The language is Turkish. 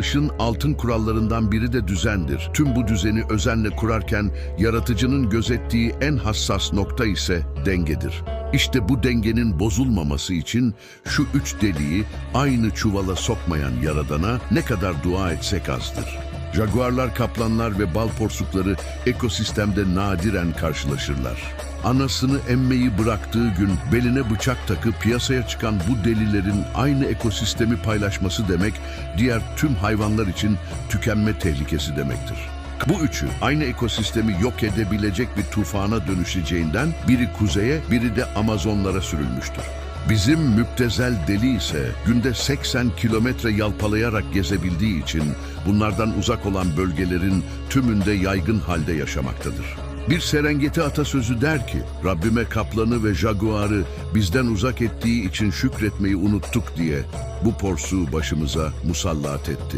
Yaratılışın altın kurallarından biri de düzendir. Tüm bu düzeni özenle kurarken yaratıcının gözettiği en hassas nokta ise dengedir. İşte bu dengenin bozulmaması için şu üç deliği aynı çuvala sokmayan Yaradan'a ne kadar dua etsek azdır. Jaguarlar, kaplanlar ve bal porsukları ekosistemde nadiren karşılaşırlar. Anasını emmeyi bıraktığı gün beline bıçak takıp piyasaya çıkan bu delilerin aynı ekosistemi paylaşması demek, diğer tüm hayvanlar için tükenme tehlikesi demektir. Bu üçü aynı ekosistemi yok edebilecek bir tufana dönüşeceğinden biri kuzeye, biri de Amazonlara sürülmüştür. Bizim müptezel deli ise günde 80 kilometre yalpalayarak gezebildiği için bunlardan uzak olan bölgelerin tümünde yaygın halde yaşamaktadır. Bir Serengeti atasözü der ki, Rabbime kaplanı ve jaguarı bizden uzak ettiği için şükretmeyi unuttuk diye bu porsuğu başımıza musallat etti.